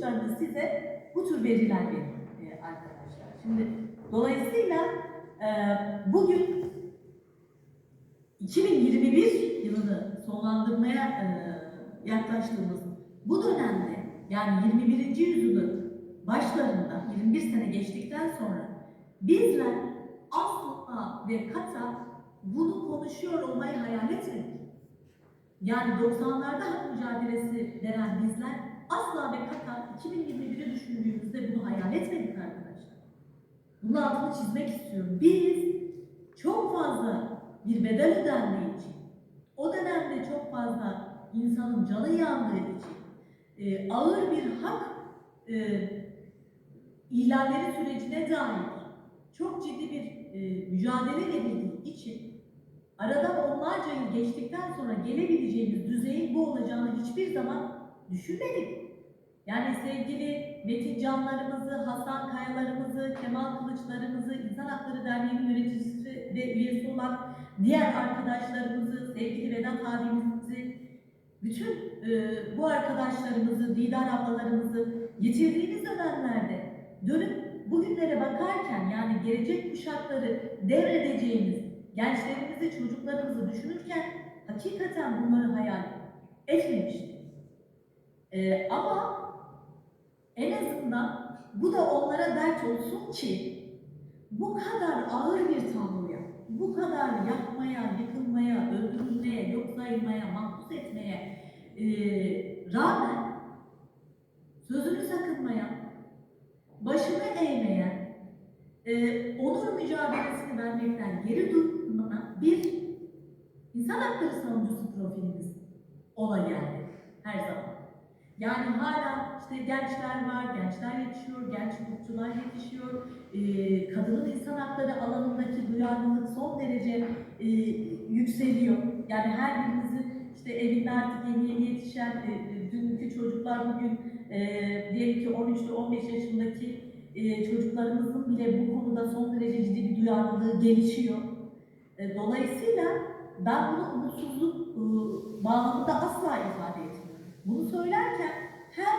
kuruluşlarının size bu tür veriler veriyor e, arkadaşlar. Şimdi dolayısıyla e, bugün 2021 yılını sonlandırmaya e, yaklaştığımız bu dönemde yani 21. yüzyılın başlarında 21 sene geçtikten sonra bizler asla ve kata bunu konuşuyor olmayı hayal etmedik. Yani 90'larda hak mücadelesi veren bizler asla ve kata 2021'i düşündüğümüzde bunu hayal etmedik arkadaşlar. Bunun altını çizmek istiyorum. Biz çok fazla bir bedel ödendiği için, o dönemde çok fazla insanın canı yandığı için, e, ağır bir hak e, ihlalleri sürecine dair çok ciddi bir e, mücadele verildiği için aradan onlarca yıl geçtikten sonra gelebileceğimiz düzeyin bu olacağını hiçbir zaman düşünmedik. Yani sevgili Metin Canlarımızı, Hasan Kayalarımızı, Kemal Kılıçlarımızı, İnsan Hakları Derneği'nin yöneticisi ve üyesi olan diğer arkadaşlarımızı, sevgili Vedat abimizi, bütün e, bu arkadaşlarımızı, Didar ablalarımızı yitirdiğimiz dönemlerde dönüp bugünlere bakarken yani gelecek kuşakları devredeceğimiz gençlerimizi, çocuklarımızı düşünürken hakikaten bunları hayal etmemiştik. E, ama en azından bu da onlara dert olsun ki bu kadar ağır bir tabloya, bu kadar yakmaya, yıkılmaya, öldürülmeye, yok sayılmaya, mahpus etmeye e, rağmen sözünü sakınmaya, başını eğmeyen, e, onur mücadelesini vermekten geri durmayan bir insan hakları savunucusu profilimiz ola geldi her zaman. Yani hala işte gençler var, gençler yetişiyor, genç hukukçular yetişiyor. Ee, kadının insan hakları alanındaki duyarlılık son derece e, yükseliyor. Yani her birimizin işte evinde artık yeni yeni yetişen e, e, dünkü çocuklar bugün e, diyelim ki 13'lü 15 yaşındaki e, çocuklarımızın bile bu konuda son derece ciddi bir duyarlılığı gelişiyor. E, dolayısıyla ben bunu umutsuzluk e, bağlamında asla ifade etmiyorum. Bunu söylerken hem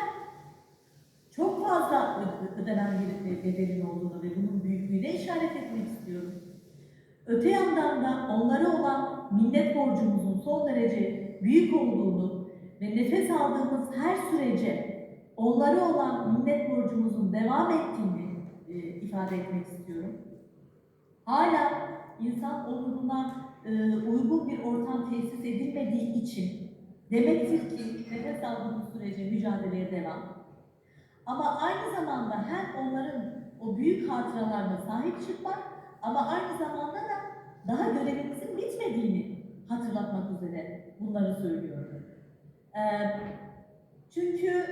çok fazla ödenen bir bedelin olduğunu ve bunun büyüklüğüne işaret etmek istiyorum. Öte yandan da onlara olan minnet borcumuzun son derece büyük olduğunu ve nefes aldığımız her sürece onlara olan minnet borcumuzun devam ettiğini e, ifade etmek istiyorum. Hala insan onuruna e, uygun bir ortam tesis edilmediği için demektir ki nefes aldığımız sürece mücadeleye devam. Ama aynı zamanda hem onların o büyük hatıralarına sahip çıkmak ama aynı zamanda da daha görevimizin bitmediğini hatırlatmak üzere bunları söylüyorum. Ee, çünkü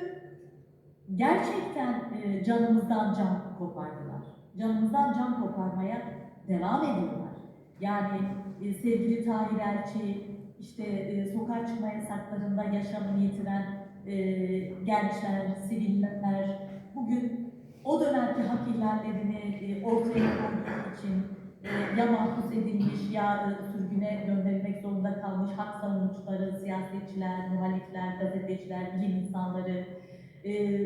gerçekten e, canımızdan can kopardılar. Canımızdan can koparmaya devam ediyorlar. Yani e, sevgili Tahir Elçi, işte e, sokağa çıkma yasaklarında yaşamını yitiren e, gençler, siviller bugün o dönemki hak ihlallerini e, ortaya koyduğu için e, ya mahpus edilmiş ya e, sürgüne gönderilmek zorunda kalmış hak savunucuları, siyasetçiler, muhalifler, gazeteciler, bilim insanları e,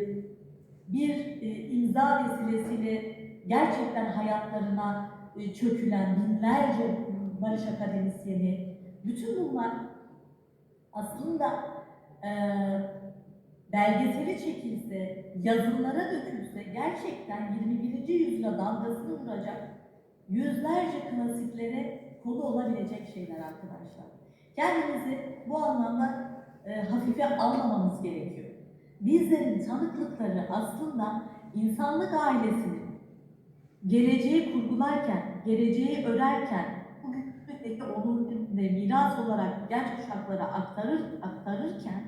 bir e, imza vesilesiyle gerçekten hayatlarına e, çökülen binlerce barış akademisyeni, bütün bunlar aslında e, belgeseli çekilse, yazılara dökülse gerçekten 21. yüzyıla damgasını vuracak yüzlerce klasiklere konu olabilecek şeyler arkadaşlar. Kendimizi bu anlamda e, hafife almamamız gerekiyor. Bizlerin tanıklıkları aslında insanlık ailesinin geleceği kurgularken, geleceği örerken bugünkü onur ve miras olarak genç kuşaklara aktarır, aktarırken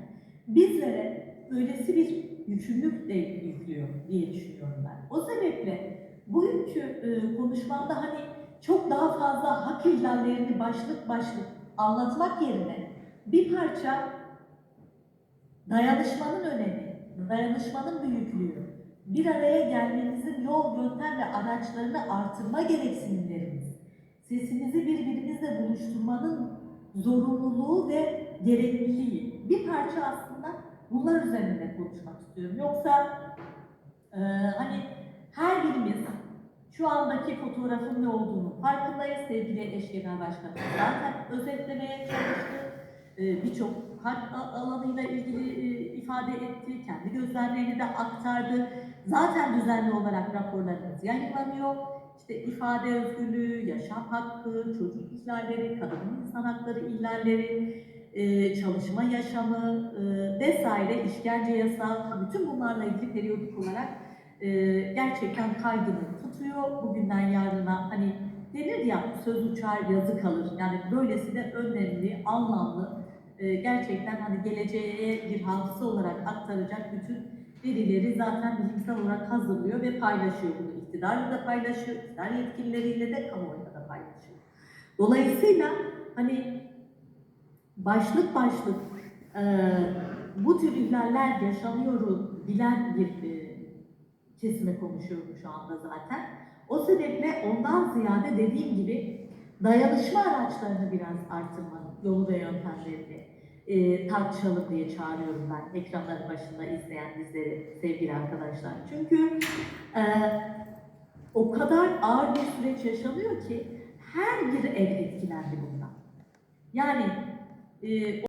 bizlere öylesi bir yükümlülük de yüklüyor diye düşünüyorum ben. O sebeple bugünkü e, konuşmamda hani çok daha fazla hak ihlallerini başlık başlık anlatmak yerine bir parça dayanışmanın önemi, dayanışmanın büyüklüğü, bir araya gelmemizin yol, yöntem ve araçlarını artırma gereksinimlerimiz, sesimizi birbirimizle buluşturmanın zorunluluğu ve gerekliliği bir parça aslında bunlar üzerinde konuşmak istiyorum. Yoksa e, hani her birimiz şu andaki fotoğrafın ne olduğunu farkındayız. Sevgili eş genel başkanım zaten özetlemeye çalıştı. E, Birçok a- alanıyla ilgili e, ifade etti. Kendi gözlemlerini de aktardı. Zaten düzenli olarak raporlarımız yayınlanıyor. İşte ifade özgürlüğü, yaşam hakkı, çocuk ihlalleri, kadın insan hakları ihlalleri, e, çalışma yaşamı e, vesaire, işkence yasağı, bütün bunlarla ilgili periyodik olarak e, gerçekten kaydını tutuyor. Bugünden yarına hani denir ya söz uçar yazı kalır. Yani böylesi de önemli, anlamlı, gerçekten hani geleceğe bir hafıza olarak aktaracak bütün verileri zaten bilimsel olarak hazırlıyor ve paylaşıyor bunu. İktidarla da paylaşıyor, iktidar yetkilileriyle de kamuoyuyla da paylaşıyor. Dolayısıyla hani başlık başlık e, bu tür ihlaller yaşanıyor bilen bir e, kesime konuşuyorum şu anda zaten. O sebeple ondan ziyade dediğim gibi dayanışma araçlarını biraz arttırmanın yolu ve yöntemlerini e, tartışalım diye çağırıyorum ben ekranların başında izleyen bizleri sevgili arkadaşlar. Çünkü e, o kadar ağır bir süreç yaşanıyor ki her bir ev etkilendi bundan. Yani e,